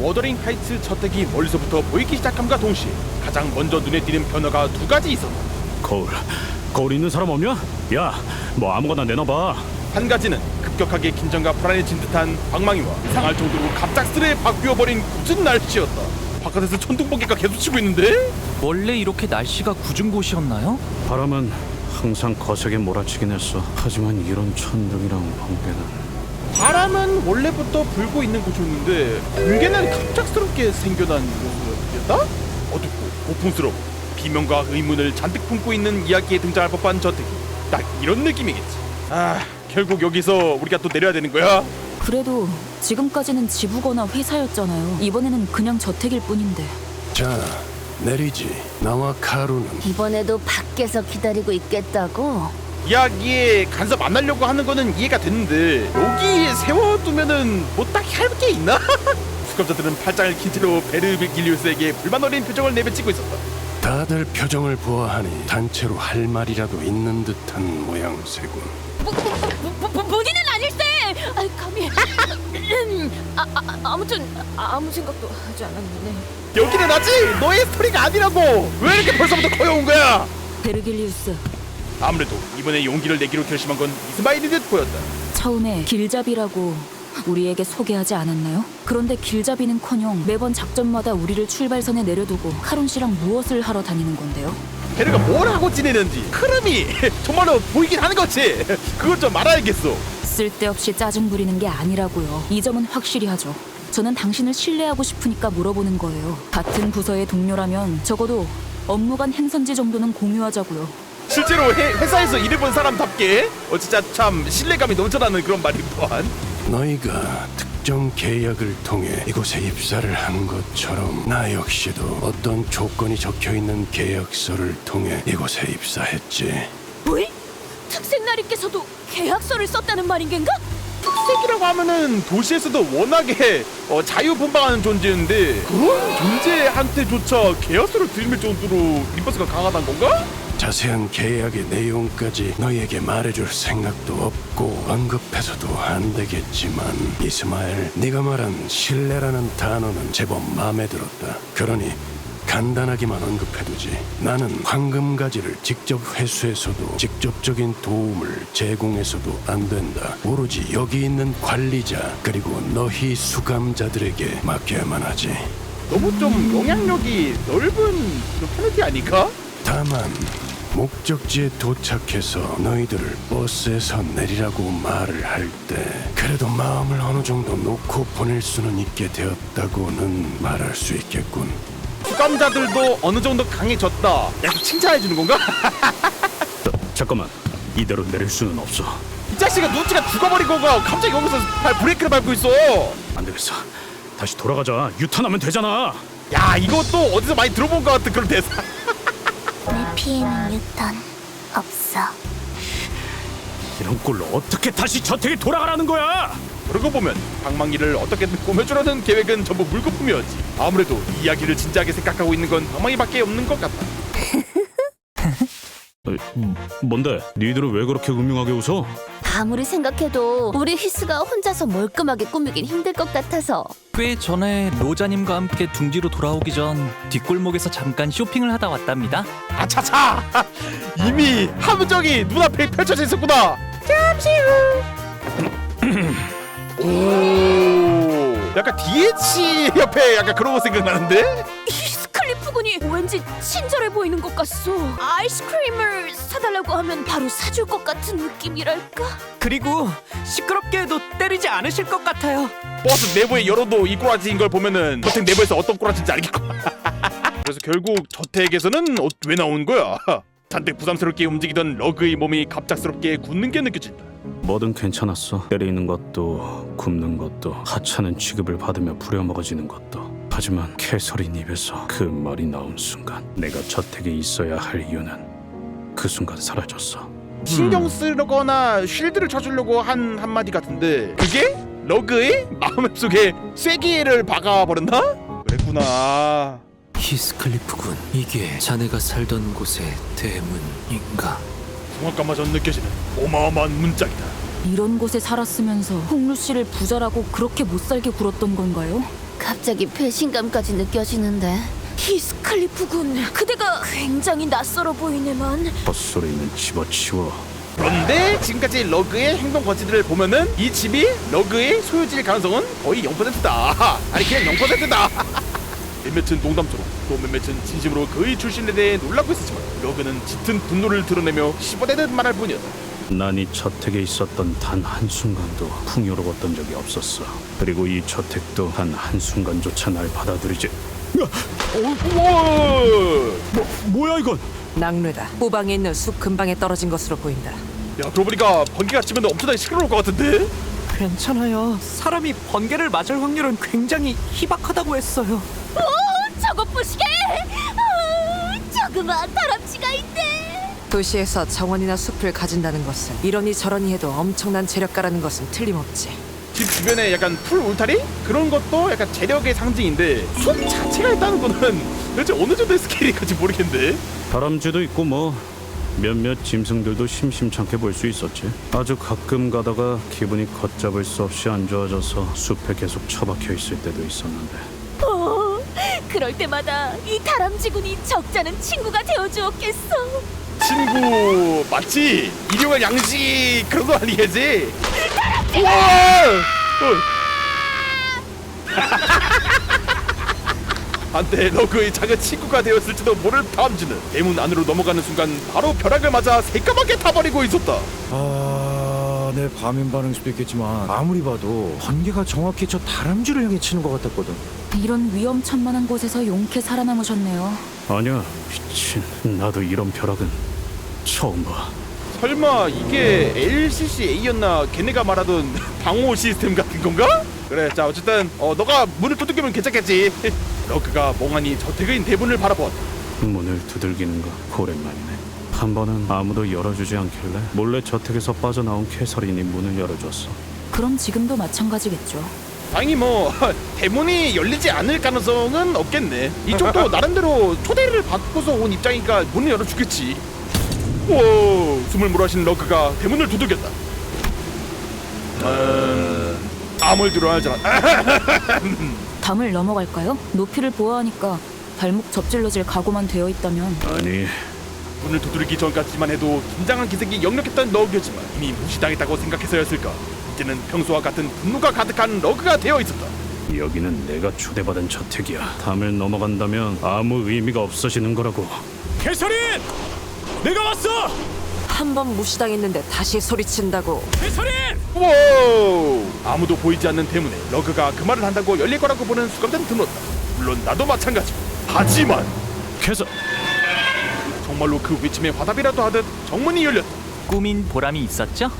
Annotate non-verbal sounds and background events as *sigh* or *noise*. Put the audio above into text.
워더링 하이츠 저택이 멀리서부터 보이기 시작함과 동시에 가장 먼저 눈에 띄는 변화가 두 가지 있었다. 거울 거울 있는 사람 없냐? 야 뭐 아무거나 내놔봐 한 가지는 급격하게 긴장과 불안해진 듯한 방망이와 이상할 정도로 갑작스레 바뀌어버린 굳은 날씨였다. 바깥에서 천둥번개가 계속 치고 있는데? 원래 이렇게 날씨가 궂은 곳이었나요? 바람은 항상 거세게 몰아치긴 했어 하지만 이런 천둥이랑 번개는 바람은 원래부터 불고 있는 곳이었는데 번개는 갑작스럽게 생겨난 모습이었다? 어둡고 고풍스럽고 비명과 의문을 잔뜩 품고 있는 이야기에 등장할 법한 저택이 딱 이런 느낌이겠지 아 결국 여기서 우리가 또 내려야 되는 거야? 그래도 지금까지는 지부거나 회사였잖아요. 이번에는 그냥 저택일 뿐인데. 자, 내리지. 나와 카루는 이번에도 밖에서 기다리고 있겠다고? 이야기에 간섭 안 하려고 하는 거는 이해가 됐는데 여기 세워두면은 뭐 딱히 할 게 있나? *laughs* 수감자들은 팔짱을 낀 채로 베르빌기리우스에게 불만 어린 표정을 내비치고 있었다 다들 표정을 보아하니 단체로 할 말이라도 있는 듯한 모양새군. 뭐, 뭐, 뭐, 본인은 아닐세! 아, 감히... 아, 아, 아무튼 아무 생각도 하지 않았네 여기는 아직 너의 스토리가 아니라고 왜 이렇게 벌써부터 거여온 거야 베르길리우스, 아무래도 이번에 용기를 내기로 결심한 건 이스마일인 듯 보였다 처음에 길잡이라고 우리에게 소개하지 않았나요? 그런데 길잡이는커녕 매번 작전마다 우리를 출발선에 내려두고 카론 씨랑 무엇을 하러 다니는 건데요? 걔네가 뭘 하고 지내는지 흐름이 *laughs* 정말로 보이긴 하는 거지 그걸 좀 알아야겠어 쓸데없이 짜증 부리는 게 아니라고요. 이 점은 확실히 하죠. 저는 당신을 신뢰하고 싶으니까 물어보는 거예요. 같은 부서의 동료라면 적어도 업무 간 행선지 정도는 공유하자고요. 실제로 회, 회사에서 일해본 사람답게 어 진짜 참 신뢰감이 넘쳐나는 그런 말이 또한 너희가 특정 계약을 통해 이곳에 입사를 한 것처럼 나 역시도 어떤 조건이 적혀 있는 계약서를 통해 이곳에 입사했지. 뭐이? 특생나리께서도 계약서를 썼다는 말인 겐가? 특색이라고 하면은 도시에서도 워낙에 어, 자유분방하는 존재인데 그런 존재한테조차 계약서를 들밀 정도로 리버스가 강하다는 건가? 자세한 계약의 내용까지 너희에게 말해줄 생각도 없고 언급해서도 안 되겠지만 이스마엘 네가 말한 신뢰라는 단어는 제법 마음에 들었다. 그러니 간단하게만 언급해두지. 나는 황금가지를 직접 회수해서도 직접적인 도움을 제공해서도 안 된다. 오로지 여기 있는 관리자 그리고 너희 수감자들에게 맡겨야만 하지. 너무 좀 영향력이 넓은 그런 플래티 아닐까? 다만 목적지에 도착해서 너희들을 버스에서 내리라고 말을 할 때 그래도 마음을 어느 정도 놓고 보낼 수는 있게 되었다고는 말할 수 있겠군. 수감자들도 어느 정도 강해졌다. 약간 칭찬해 주는 건가? *laughs* 잠깐만. 이대로 내릴 수는 없어. 이 자식아 눈치가 죽어버리고 가? 갑자기 여기서 발 브레이크를 밟고 있어. 안 되겠어. 다시 돌아가자. 유턴하면 되잖아. 야 이것도 어디서 많이 들어본 것 같은 그런 대사 내 피해는 유턴 없어. 이런 꼴로 어떻게 다시 저택에 돌아가라는 거야? 그러고 보면 방망이를 어떻게든 꾸며주려는 계획은 전부 물거품이었지. 아무래도 이 이야기를 진지하게 생각하고 있는 건 방망이밖에 없는 것 같다. *laughs* 어, 음, 뭔데? 니들은 왜 그렇게 음흉하게 웃어 아무리 생각해도 우리 히스가 혼자서 멀끔하게 꾸미긴 힘들 것 같아서. 꽤 전에 로자님과 함께 둥지로 돌아오기 전 뒷골목에서 잠깐 쇼핑을 하다 왔답니다. 아차차! *laughs* 이미 함정이 눈앞에 펼쳐져 있었구나! 잠시 후 오! *clears throat* 약간 DH 옆에 약간 그런 거 생각나는데 *laughs* 왠지 친절해 보이는 것 같소. 아이스크림을 사달라고 하면 바로 사줄 것 같은 느낌이랄까? 그리고 시끄럽게 해도 때리지 않으실 것 같아요. 버스 내부의 열어도 이 꼬라지인 걸 보면은 저택 내부에서 어떤 꼬라지인지 알겠고. *laughs* 그래서 결국 저택에서는 어, 왜 나오는 거야? *laughs* 잔뜩 부담스럽게 움직이던 러그의 몸이 갑작스럽게 굳는 게 느껴진다. 뭐든 괜찮았어 때리는 것도 굽는 것도 하찮은 취급을 받으며 부려먹어지는 것도 하지만 캐서린 입에서 그 말이 나온 순간 내가 저택에 있어야 할 이유는 그 순간 사라졌어 신경 쓰거나 쉴드를 쳐주려고 한 한마디 같은데 그게 러그의 마음속에 쐐기를 박아버렸나? 그랬구나 히스클리프군 이게 자네가 살던 곳의 대문인가? 정확감마저 느껴지는 어마어마한 문짝이다 이런 곳에 살았으면서 홍루 씨를 부자라고 그렇게 못 살게 굴었던 건가요? 갑자기 배신감까지 느껴지는데. 히스클리프군. 그대가 굉장히 낯설어 보이네만. 헛소리는 집어치워 그런데 지금까지 러그의 행동 거지들을 보면은 이 집이 러그의 소유지일 가능성은 거의 0%다. 아니 그냥 0%다. 몇몇은 *laughs* 농담처럼 또 몇몇은 진심으로 그의 출신에 대해 놀라고 있었지만 러그는 짙은 분노를 드러내며 씹어대듯 말할 뿐이었다. 난 이 저택에 있었던 단 한순간도 풍요로웠던 적이 없었어 그리고 이 저택도 단 한순간조차 날 받아들이지 어, 우와! 뭐, 뭐야 이건 낙뢰다. 후방에 있는 숲 근방에 떨어진 것으로 보인다. 야 그러고 보니까 번개가 치면 엄청나게 시끄러울 것 같은데? 괜찮아요. 사람이 번개를 맞을 확률은 굉장히 희박하다고 했어요. 저것 보시게. 아, 조그마한 다람쥐가 있네. 도시에서 정원이나 숲을 가진다는 것은 이러니 저러니 해도 엄청난 재력가라는 것은 틀림없지. 집 주변에 약간 풀 울타리? 그런 것도 약간 재력의 상징인데 숲 자체가 있다는 거는 도대체 어느 정도의 스케일인지 모르겠는데 다람쥐도 있고 뭐 몇몇 짐승들도 심심찮게 볼 수 있었지 아주 가끔 가다가 기분이 걷잡을 수 없이 안 좋아져서 숲에 계속 처박혀 있을 때도 있었는데 어, 그럴 때마다 이 다람쥐군이 적잖은 친구가 되어주었겠어. 친구 맞지? 일용할 양식 그런 거 아니겠지? 우와! 어. 한때 러그의 작은 친구가 되었을지도 모를 다음주는 대문 안으로 넘어가는 순간 바로 벼락을 맞아 새까맣게 타버리고 있었다 아, 내 과민 반응 수도 있겠지만 아무리 봐도 번개가 정확히 저 다람쥐를 향해 치는 것 같았거든. 이런 위험천만한 곳에서 용케 살아남으셨네요. 아니야 미친 나도 이런 벼락은 처음 봐 설마 이게 LCCA였나 걔네가 말하던 *laughs* 방호 시스템 같은 건가? 그래 자 어쨌든 어 너가 문을 두들기면 괜찮겠지 *laughs* 러그가 멍하니 저택의 대문을 바라보았다 문을 두들기는 거 오랜만이네 한 번은 아무도 열어주지 않길래 몰래 저택에서 빠져나온 캐서린이 문을 열어줬어 그럼 지금도 마찬가지겠죠. 다행히 뭐 *laughs* 대문이 열리지 않을 가능성은 없겠네. 이쪽도 *laughs* 나름대로 초대를 받고서 온 입장이니까 문을 열어주겠지. 오 숨을 몰아쉬는 러그가 대문을 두들겼다. 음, 아무 일도 일어나지 않아 담을 넘어갈까요? 높이를 보아하니까 발목 접질러질 각오만 되어 있다면. 아니. 문을 두드리기 전까지만 해도 긴장한 기색이 역력했던 러그였지만 이미 무시당했다고 생각해서였을까 이제는 평소와 같은 분노가 가득한 러그가 되어 있었다 여기는 내가 초대받은 저택이야 담을 넘어간다면 아무 의미가 없어지는 거라고 캐서린! 내가 왔어! 한 번 무시당했는데 다시 소리친다고. 오! 아무도 보이지 않는 대문에 러그가 그 말을 한다고 열릴 거라고 보는 수감된 드물었다. 물론 나도 마찬가지. 하지만 캐서 정말로 그 외침에 화답이라도 하듯 정문이 열렸다. 꾸민 보람이 있었죠?